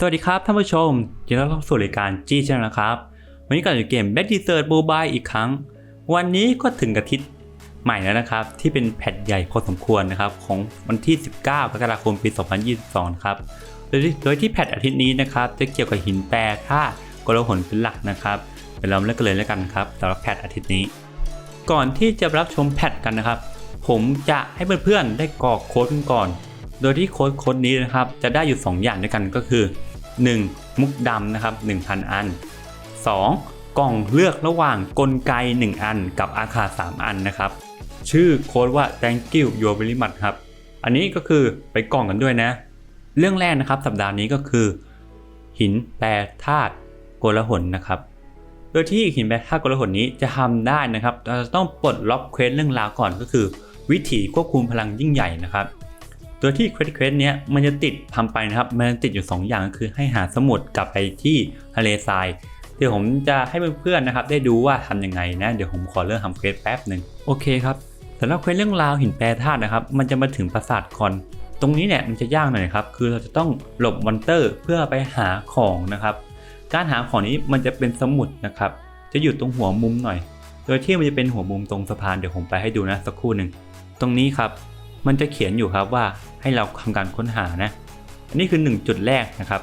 สวัสดีครับท่านผู้ชมยินดีต้อนรับสู่รายการจี้ช n นะครับ วันนี้ก็อยู่เกม Back Desert Mobile อีกครั้ง วันนี้ก็ถึงกระทิตย์ใหม่แล้วนะครับ ที่เป็นแพทใหญ่พอสมควรนะครับ ของวันที่ 19กรกฎาคมปี 2022นะครับโดยโดยที่แพทอาทิตย์นี้นะครับ จะเกี่ยวกับหินแปรธาตุกลหนเป็นหลักนะครับเดี๋ยวเราเริ่มกันเลยแล้วกันครับสำหรับแพทอาทิตย์นี้ ก่อนที่จะรับชมแพทกันนะครับ ผมจะให้เพื่อนๆได้กรอกโค้ดกันก่อน โดยที่โค้ดโค้ดนี้นะครับจะได้อยู่ 2 อย่างด้วยกันก็คือ 1. มุกดำนะครับ 1,000 อัน 2. กล่องเลือกระหว่างกลไก 1 อันกับอาคา 3 อันนะครับ ชื่อโค้ดว่า thank you your very much ครับ อันนี้ก็คือไปกล่องกันด้วยนะ เรื่องแรกนะครับสัปดาห์นี้ก็คือ หินแปรธาตุโกลหลนะครับ โดยที่หินแปรธาตุโกลหลนี้จะทำได้นะครับเราจะต้องปลดล็อกเควสเรื่องราวก่อนก็คือ วิถีควบคุมพลังยิ่งใหญ่นะครับ โดยที่เควสเควสเนี้ยมันจะติดทำไปนะครับ มันจะติดอยู่ 2 อย่างก็คือให้หาสมุดกลับไปที่ทะเลทราย เดี๋ยวผมจะให้เพื่อนๆนะครับ ได้ดูว่าทำยังไงนะ เดี๋ยวผมขอเริ่มทำเควสแป๊บหนึ่งโอเคครับสำหรับเควสเรื่องราวหินแปรธาตุนะครับ มันจะมาถึงปราสาทคอน ตรงนี้เนี่ยมันจะยากหน่อยครับ คือเราจะต้องหลบมอนเตอร์เพื่อไปหาของนะครับ การหาของนี้มันจะเป็นสมุดนะครับ จะอยู่ตรงหัวมุมหน่อย โดยที่มันจะเป็นหัวมุมตรงสะพานเดี๋ยวผมไปให้ดูนะสักครู่หนึ่งตรงนี้ครับ มันจะเขียนอยู่ครับว่าให้เราทำการค้นหานะ อันนี้คือ 1 จุดแรกนะครับ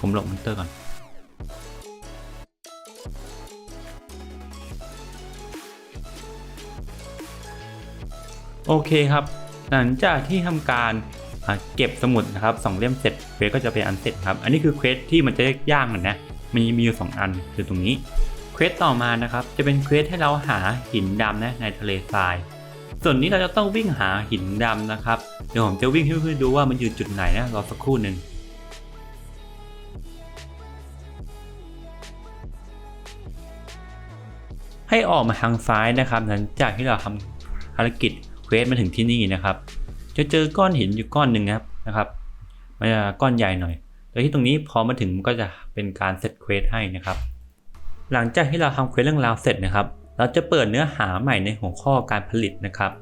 ผมลบมอนเตอร์ก่อน โอเคครับ หลังจากที่ทำการเก็บสมุดนะครับสองเล่มเสร็จเควสก็จะเป็นอันเสร็จครับ อันนี้คือเควสที่มันจะยากหน่อยนะ มันมีอยู่ 2 อันคือตรงนี้เควสต่อมานะครับ จะเป็นเควสให้เราหาหินดำนะในทะเลทราย ส่วนนี้เราจะต้องวิ่งหาหินดำนะครับ เดี๋ยวผมจะวิ่งให้เพื่อนๆดูว่ามันอยู่จุดไหนนะรอสักครู่หนึ่งให้ออกมาทางซ้ายนะครับหลังจากที่เราทำภารกิจเควสมาถึงที่นี่นะครับ จะเจอก้อนหินอยู่ก้อนหนึ่งนะครับนะครับมันจะก้อนใหญ่หน่อยโดยที่ตรงนี้พอมาถึงมันก็จะเป็นการเซตเควสให้นะครับ หลังจากที่เราทำเควสเรื่องราวเสร็จนะครับ เราจะเปิดเนื้อหาใหม่ในหัวข้อการผลิตนะครับ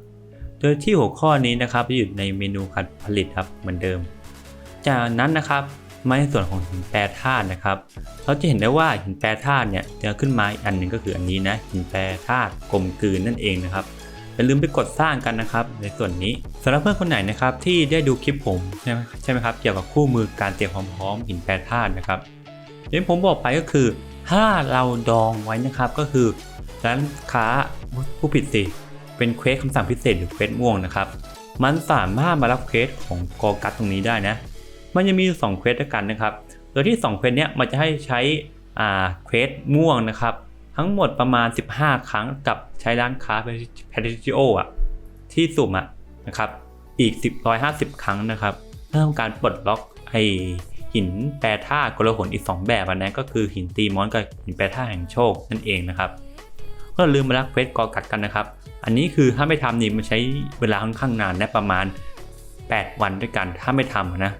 โดยที่หัวข้อนี้นะครับจะอยู่ในเมนูการผลิตครับเหมือนเดิม จากนั้นนะครับมาในส่วนของหินแปรธาตุนะครับ เราจะเห็นได้ว่าหินแปรธาตุเนี่ยจะขึ้นมาอีกอันหนึ่งก็คืออันนี้นะหินแปรธาตุกลมกลืนนั่นเองนะครับอย่าลืมไปกดสร้างกันนะครับ ในส่วนนี้สำหรับเพื่อนคนไหนนะครับที่ได้ดูคลิปผมใช่ไหมใช่ไหมครับเกี่ยวกับคู่มือการเตรียมความพร้อมหินแปรธาตุนะครับอย่างที่ผมบอกไปก็คือ ถ้าเราดองไว้นะครับก็คือ ร้านค้าผู้ผิดสิ เป็นเควสคำสั่งพิเศษหรือเควสม่วงนะครับ มันสามารถมารับเควสของกอกัสตรงนี้ได้นะ มันจะมีอยู่2เควสด้วยกันนะครับ โดยที่2เควสเนี้ยมันจะให้ใช้อ่าเควสม่วงนะครับ ทั้งหมดประมาณ 15 ครั้งกับใช้ร้านค้าแพทริโออะที่สุ่มอะนะครับ อีก10 150 ครั้งนะครับเพื่อทำการปลดล็อกไอหินแปรธาตุกลหนอีก 2 แบบอันนั้นก็คือหินตีมอนกับหินแปรธาตุแห่งโชคนั่นเองนะครับ ก็ลืมมารับเควสกอกัดกันนะครับ อันนี้คือถ้าไม่ทำนี่มันใช้เวลาค่อนข้างนานนะประมาณ 8 วันด้วยกันถ้าไม่ทำนะ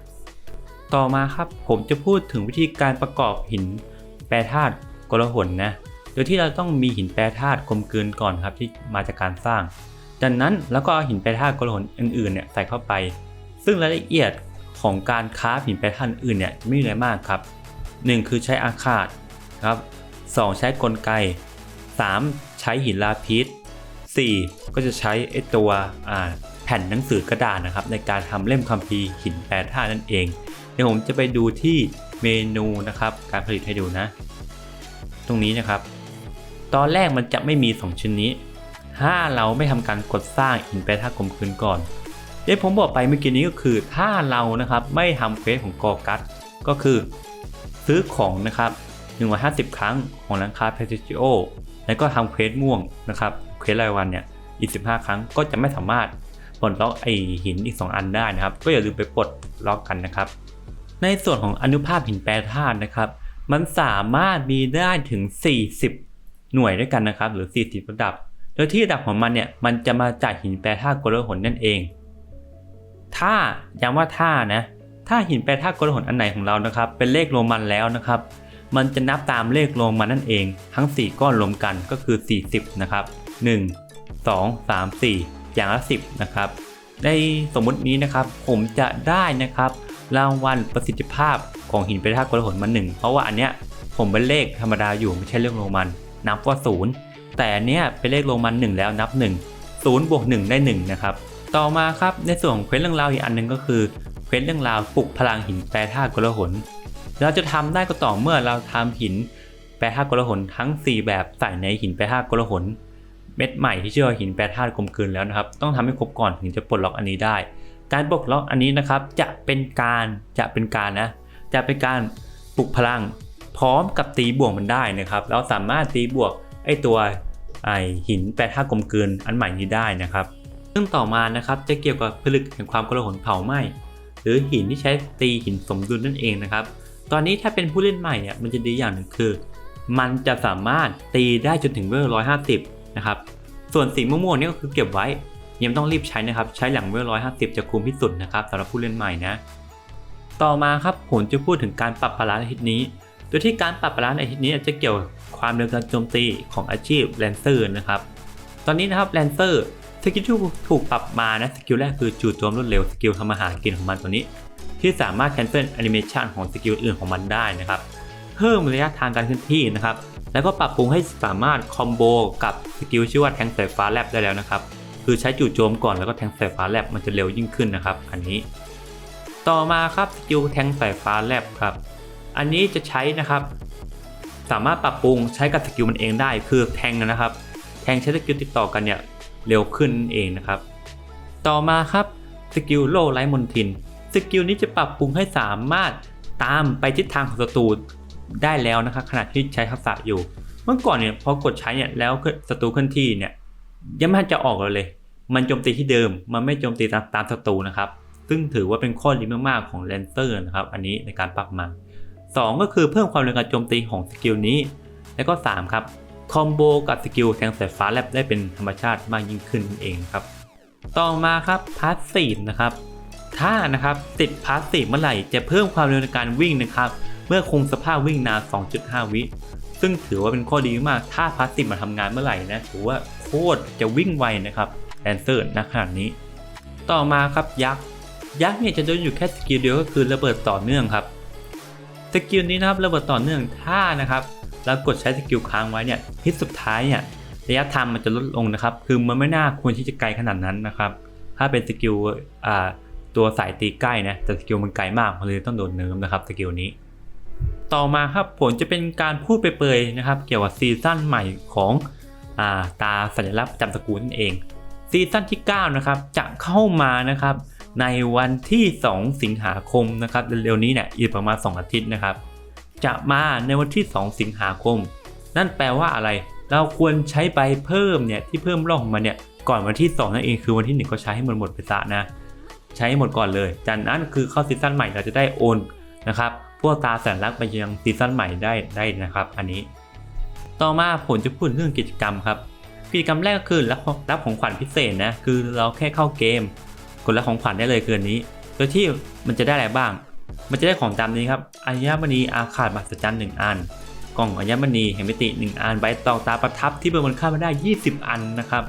ต่อมาครับผมจะพูดถึงวิธีการประกอบหินแปรธาตุกลหนนะ โดยที่เราต้องมีหินแปรธาตุกลมกลืนก่อนครับที่มาจากการสร้าง จากนั้นแล้วก็เอาหินแปรธาตุกลหนอื่นๆเนี่ยใส่เข้าไป ซึ่งรายละเอียดของการค้าหินแปรธาตุอื่นเนี่ยไม่มีอะไรมากครับ 1 คือใช้อาคาตครับ 2 ใช้กลไก 3 ใช้หินลาพิษ 4 ก็จะใช้ไอตัวแผ่นหนังสือกระดาษนะครับ ในการทำเล่มคัมภีร์หินแปรธาตุนั่นเอง เดี๋ยวผมจะไปดูที่เมนูนะครับ การผลิตให้ดูนะ ตรงนี้นะครับ ตอนแรกมันจะไม่มี 2ชิ้นนี้ ถ้าเราไม่ทำการกดสร้างหินแปรธาตุกลมกลืนก่อนเดี๋ยวผมบอกไปเมื่อกี้นี้ก็คือถ้าเรานะครับไม่ทำเควสของกอกัสก็คือซื้อของนะครับ150 ครั้งของร้านค้า p e t i o แล้วก็ทำเควสม่วงนะครับเควสรายวันเนี่ยอีก 15 ครั้งก็จะไม่สามารถปลดล็อกไอหินอีก 2 อันได้นะครับ ก็อย่าลืมไปปลดล็อกกันนะครับ ในส่วนของอนุภาพหินแปรธาตุนะครับ มันสามารถมีได้ถึง 40 หน่วยด้วยกันนะครับ หรือ 40 ระดับ โดยที่ระดับของมันเนี่ยมันจะมาจากหินแปรธาตุกลหนนั่นเอง ถ้าย้ำว่าถ้านะถ้าหินแปรธาตุกลหนอันไหนของเรานะครับ เป็นเลขโรมันแล้วนะครับ มันจะนับตามเลขโรมันนั่นเอง ทั้ง 4 ก้อนรวมกันก็คือ 40 นะครับ 1 2 3 4 อย่างละ 10 นะครับ ในสมมตินี้นะครับผมจะได้นะครับ รางวัลประสิทธิภาพของหินเป็นธาตุกลหนมาหนึ่งเพราะว่าอันเนี้ยผมเป็นเลขธรรมดาอยู่ไม่ใช่เลขโรมัน นับว่าศูนย์แต่อันเนี้ยเป็นเลขโรมันหนึ่งแล้วนับหนึ่งศูนย์บวกหนึ่งได้หนึ่งนะครับ ต่อมาครับในส่วนของเควสเรื่องราวอีกอันหนึ่งก็คือเควสเรื่องราวปลุกพลังหินแปรธาตุกลหน เราจะทำได้ก็ต่อเมื่อเราทำหินแปรธาตุกลหนทั้ง 4 แบบใส่ในหินแปรธาตุกลหนเม็ดใหม่ที่ชื่อว่าหินแปรธาตุกลมกลืนแล้วนะครับ ต้องทำให้ครบก่อนถึงจะปลดล็อกอันนี้ได้ การปลดล็อกอันนี้นะครับจะเป็นการจะเป็นการนะจะเป็นการปลุกพลังพร้อมกับตีบวกมันได้นะครับ เราสามารถตีบวกไอตัวไอหินแปรธาตุกลมกลืนอันใหม่นี้ได้นะครับ ซึ่งต่อมานะครับจะเกี่ยวกับผลึกแห่งความกลหนเผาไหม้หรือหินที่ใช้ตีหินสมดุลนั่นเองนะครับ ตอนนี้ถ้าเป็นผู้เล่นใหม่เนี่ยมันจะดีอย่างหนึ่งคือ มันจะสามารถตีได้จนถึงเวลร้อยห้าสิบนะครับ ส่วนสีม่วงๆนี่ก็คือเก็บไว้ยังต้องรีบใช้นะครับ ใช้หลังเวลร้อยห้าสิบจะคุ้มที่สุดนะครับสำหรับผู้เล่นใหม่นะ ต่อมาครับผมจะพูดถึงการปรับบาลานซ์อาทิตย์นี้ โดยที่การปรับบาลานซ์อาทิตย์นี้จะเกี่ยวกับความเร็วการโจมตีของอาชีพแลนเซอร์นะครับ ตอนนี้นะครับแลนเซอร์ สกิลที่ถูกปรับมานะสกิลแรกคือจู่โจมรวดเร็วสกิลทำอาหารกินของมันตัวนี้ ที่สามารถ cancel animation ของสกิลอื่นของมันได้นะครับ เพิ่มระยะทางการเคลื่อนที่นะครับ แล้วก็ปรับปรุงให้สามารถคอมโบกับสกิลชื่อว่าแทงสายฟ้าแลบได้แล้วนะครับ คือใช้จู่โจมก่อนแล้วก็แทงสายฟ้าแลบมันจะเร็วยิ่งขึ้นนะครับ อันนี้ ต่อมาครับสกิลแทงสายฟ้าแลบครับ อันนี้จะใช้นะครับ สามารถปรับปรุงใช้กับสกิลมันเองได้ คือแทงนะครับ แทงใช้สกิลติดต่อกันเนี่ย เร็วขึ้นเองนะครับ ต่อมาครับสกิลโลไร้มนทินสกิลนี้จะปรับปรุงให้สามารถตามไปทิศทางของศัตรูได้แล้วนะครับขณะที่ใช้ทักษะอยู่ เมื่อก่อนเนี่ยพอกดใช้เนี่ยแล้วศัตรูเคลื่อนที่เนี่ยยังไม่ทันจะออกเลย มันโจมตีที่เดิม มันไม่โจมตีตามตามศัตรูนะครับ ซึ่งถือว่าเป็นข้อดีมากๆของแลนเซอร์นะครับ อันนี้ในการปรับมา 2 ก็คือเพิ่มความเร็วการโจมตีของสกิลนี้ แล้วก็ 3 ครับ คอมโบกับสกิลแทงสายฟ้าแลบได้เป็นธรรมชาติมากยิ่งขึ้นนั่นเองครับ ต่อมาครับพาสซีฟนะครับถ้านะครับติดพาสซีฟเมื่อไหร่จะเพิ่มความเร็วในการวิ่งนะครับ เมื่อคงสภาพวิ่งนาน 2.5 วิ ซึ่งถือว่าเป็นข้อดีมาก ถ้าพาสซีฟมาทำงานเมื่อไหร่นะถือว่าโคตรจะวิ่งไวนะครับแลนเซอร์ณขณะนี้ ต่อมาครับยักษ์ยักษ์เนี่ยจะโดนอยู่แค่สกิลเดียวก็คือระเบิดต่อเนื่องครับสกิลนี้นะครับระเบิดต่อเนื่องถ้านะครับ เรากดใช้สกิลค้างไว้เนี่ยฮิตสุดท้ายเนี่ยระยะทางมันจะลดลงนะครับ คือมันไม่น่าควรที่จะไกลขนาดนั้นนะครับ ถ้าเป็นสกิลตัวสายตีใกล้นะแต่สกิลมันไกลมากมันเลยต้องโดนเนิร์มนะครับสกิลนี้ ต่อมาครับผลจะเป็นการพูดไปเปยนะครับ เกี่ยวกับซีซั่นใหม่ของอาตาสัญลักษณ์ประจำตระกูลนั่นเอง ซีซั่นที่ 9 นะครับ จะเข้ามานะครับ ในวันที่ 2 สิงหาคมนะครับเร็วๆนี้เนี่ยอีกประมาณ 2 อาทิตย์นะครับ จะมาในวันที่ 2 สิงหาคม นั่นแปลว่าอะไร เราควรใช้ใบเพิ่มเนี่ยที่เพิ่มร่องมันเนี่ยก่อนวันที่ 2 นั่นเองคือวันที่ 1 ก็ใช้ให้มันหมดไปซะนะ ใช้ให้หมดก่อนเลย จากนั้นคือเข้าซีซั่นใหม่เราจะได้โอนนะครับพวกตาแสนรักไปยังซีซั่นใหม่ได้ได้นะครับ อันนี้ ต่อมาผมจะพูดเรื่องกิจกรรมครับกิจกรรมแรกก็คือรับรับของขวัญพิเศษนะคือเราแค่เข้าเกม กดรับของขวัญได้เลยคือนนี้โดยที่มันจะได้อะไรบ้าง มันจะได้ของตามนี้ครับอัญมณีอาคาดมหัศจรรย์หนึ่งอัน กล่องอัญมณีแห่งมิติ1อันใบตองตาประทับที่ประเมินค่ามาได้ 20 อันนะครับ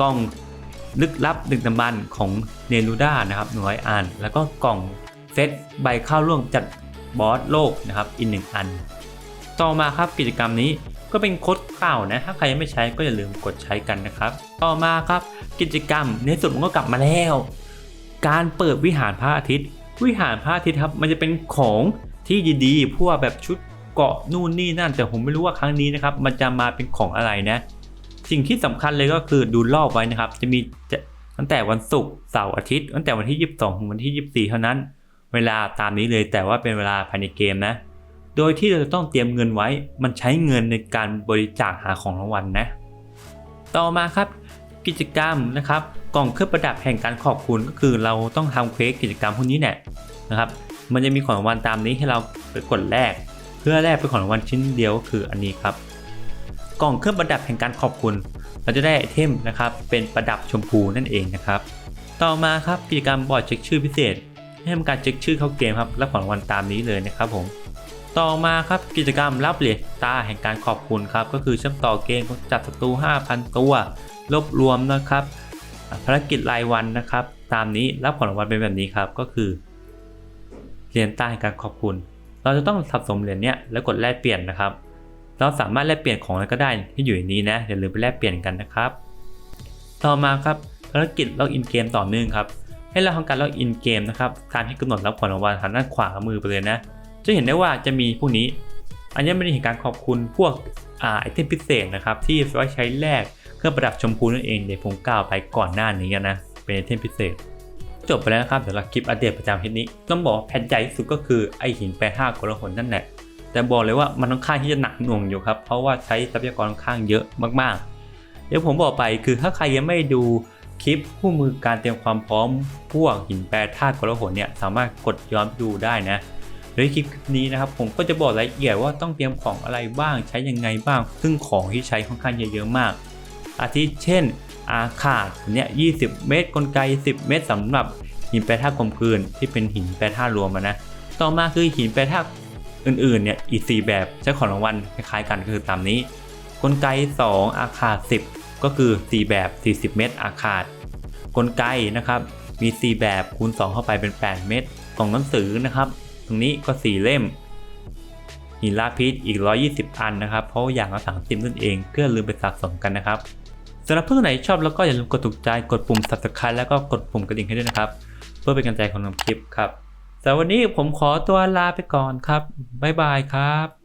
กล่องลึกลับดึกดำบรรของเนรูด้านะครับหนึ่งร้อยอัน แล้วก็กล่องเซตใบข้าวร่วมจัดบอสโลกนะครับอีกหนึ่งอัน ต่อมาครับกิจกรรมนี้ก็เป็นโค้ดเก่านะ ถ้าใครยังไม่ใช้ก็อย่าลืมกดใช้กันนะครับ ต่อมาครับกิจกรรมในสุดมันก็กลับมาแล้ว การเปิดวิหารพระอาทิตย์ วิหารพระอาทิตย์ครับมันจะเป็นของที่ดีๆพวกแบบชุดเกาะนู่นนี่นั่น แต่ผมไม่รู้ว่าครั้งนี้นะครับมันจะมาเป็นของอะไรนะ สิ่งที่สำคัญเลยก็คือดูรอบไว้นะครับ จะมีจะตั้งแต่วันศุกร์เสาร์อาทิตย์ตั้งแต่วันที่ 22 ถึงวันที่ 24 เท่านั้น เวลาตามนี้เลยแต่ว่าเป็นเวลาภายในเกมนะ โดยที่เราจะต้องเตรียมเงินไว้ มันใช้เงินในการบริจาคหาของรางวัลนะ ต่อมาครับกิจกรรมนะครับ กล่องเครื่องประดับแห่งการขอบคุณก็คือเราต้องทำเควสกิจกรรมพวกนี้เนี่ยนะครับ มันจะมีของรางวัลตามนี้ให้เราไปกดแลกเพื่อแลกเป็นของรางวัลชิ้นเดียวก็คืออันนี้ครับ กล่องเครื่องประดับแห่งการขอบคุณ เราจะได้ไอเทมนะครับ เป็นประดับชมพูนั่นเองนะครับ ต่อมาครับกิจกรรมบอร์ดเช็คชื่อพิเศษ ให้ทำการเช็คชื่อเข้าเกมครับรับของรางวัลตามนี้เลยนะครับผมต่อมาครับกิจกรรมรับเหรียญตาแห่งการขอบคุณครับก็คือเชื่อมต่อเกมจัดศัตรู 5,000 ตัวรวบรวมนะครับ ภารกิจรายวันนะครับ ตามนี้รับของรางวัลเป็นแบบนี้ครับก็คือเหรียญใต้การขอบคุณ เราจะต้องสะสมเหรียญเนี้ยแล้วกดแลกเปลี่ยนนะครับ เราสามารถแลกเปลี่ยนของอะไรก็ได้ที่อยู่ในนี้นะอย่าลืมไปแลกเปลี่ยนกันนะครับ ต่อมาครับภารกิจล็อกอินเกมต่อเนื่องครับให้เราทำการล็อกอินเกมนะครับการที่กำหนดรับผลรางวัลทางด้านขวามือไปเลยนะ จะเห็นได้ว่าจะมีพวกนี้ อันนี้ไม่ได้เห็นการขอบคุณพวกไอเทมพิเศษนะครับที่ไว้ใช้แลก รื่องประดับชมพูนั่นเองเดี๋ยวผมกล่าวไปก่อนหน้านี้กันนะ เป็นไอเทมพิเศษ จบไปแล้วนะครับเดี๋ยวเราคลิปอัปเดตประจำทิตย์นี้ ต้องบอกแผ่นใหญ่ที่สุดก็คือไอหินแปรธาตุกลหนนั่นแหละแต่บอกเลยว่ามันค่อนข้างที่จะหนักหน่วงอยู่ครับ เพราะว่าใช้ทรัพยากรค่อนข้างเยอะมากๆ เดี๋ยวผมบอกไปคือถ้าใครยังไม่ดูคลิปคู่มือการเตรียมความพร้อมพวกหินแปรธาตุกลหนเนี่ยสามารถกดย้อนดูได้นะโดยคลิปนี้นะครับผมก็จะบอกรายละเอียดว่าต้องเตรียมของอะไรบ้างใช้ยังไงบ้าง ซึ่งของที่ใช้ค่อนข้างเยอะๆมาก อาทิเช่น อาขาดเนี่ย20เมตรกลไก 10 เมตรสำหรับหินแปรธาตุกลมกลืนที่เป็นหินแปรธาตุรวมอะนะต่อมาคือหินแปรธาตุอื่นๆเนี่ยอีก 4 แบบใช้ของรางวัลคล้ายๆกันก็คือตามนี้ กลไก 2 อาคาด 10 ก็คือ 4 แบบ 40 เมตร อาคาด กลไกนะครับมี 4 แบบคูณ 2 เข้าไปเป็น 8 เมตรกล่องหนังสือนะครับ ตรงนี้ก็ 4 เล่ม หินลาพิษอีก 120 อันนะครับ เพราะว่าอย่างละ30นั่นเองก็ลืมไปสะสมกันนะครับ สำหรับเพื่อนไหนชอบแล้วก็อย่าลืมกดถูกใจกดปุ่ม subscribe แล้วก็กดปุ่มกระดิ่งให้ด้วยนะครับ เพื่อเป็นกำลังใจของทำคลิปครับแต่วันนี้ผมขอตัวลาไปก่อนครับบ๊ายบายครับ